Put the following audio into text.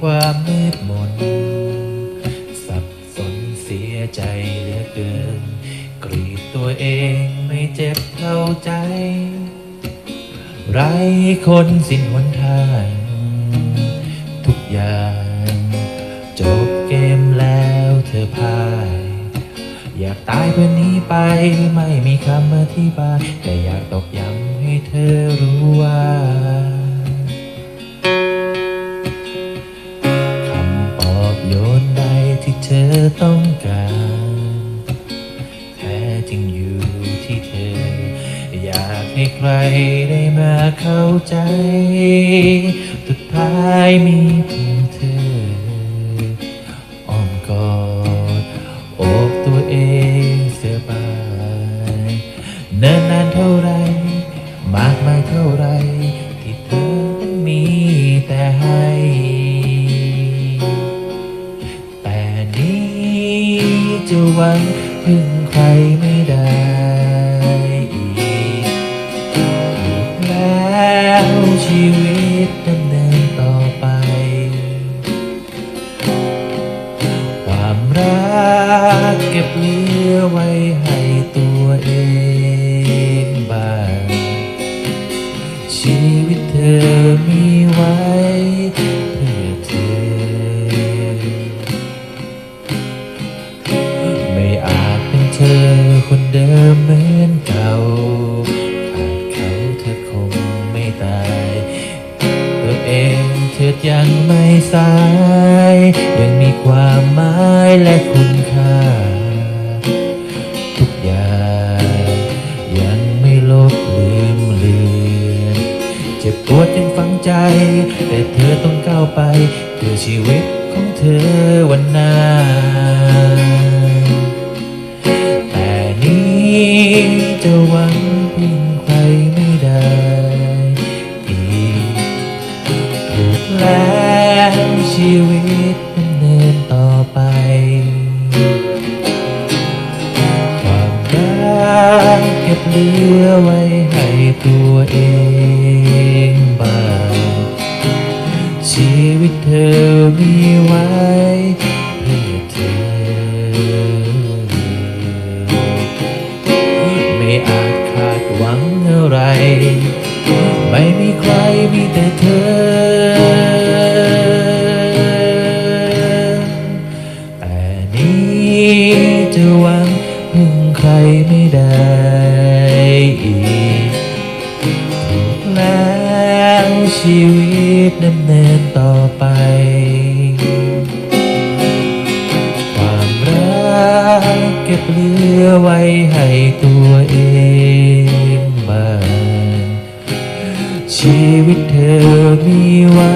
ความมืดมน สับสนเสียใจเหลือเกิน กรีดตัวเองไม่เจ็บเท่าใจ ไรคนสิ้นหนทาง ทุกอย่าง จบเกมแล้วเธอพ่าย อยากตายเพื่อหนี้ไปไม่มีคำอธิบาย แต่อยากตอกย้ำให้เธอรู้ว่า อต้องการแท้จริงอยู่ที่เธอ อยากให้ใครได้มาเข้าใจสุดท้ายมีเพียงเธออ้อมกอดอบตัวเองเสียไปเนิ่นนานเท่าไรมากมายเท่าไรที่เธอมีแต่ให้ จะหวังพึ่งใครไม่ได้อีกแล้วชีวิตดำเนินต่อไป ความรักเก็บเหลือไว้ให้ตัวเองบ้างชีวิตเธอมี ยังไม่สาย ยังมีความหมายและคุณค่า ทุกอย่างยังไม่ลบลืมเลือนเจ็บปวดยังฝังใจ แต่เธอต้องก้าวไปเพื่อชีวิตของเธอวันหน้า แต่นี้จะวัง แล้วชีวิตดำเนินต่อไป ความรักเก็บเหลือไว้ให้ตัวเองบ้าง ชีวิตเธอมีไว้เพื่อเธอ ไม่อาจคาดหวังอะไร ไม่มีใครมีแต่เธอ ไม่ได้อีกถูกแล้วชีวิตดำเนินต่อไป ความรักเก็บเหลือไว้ให้ตัวเองบ้างชีวิตเธอมีไว้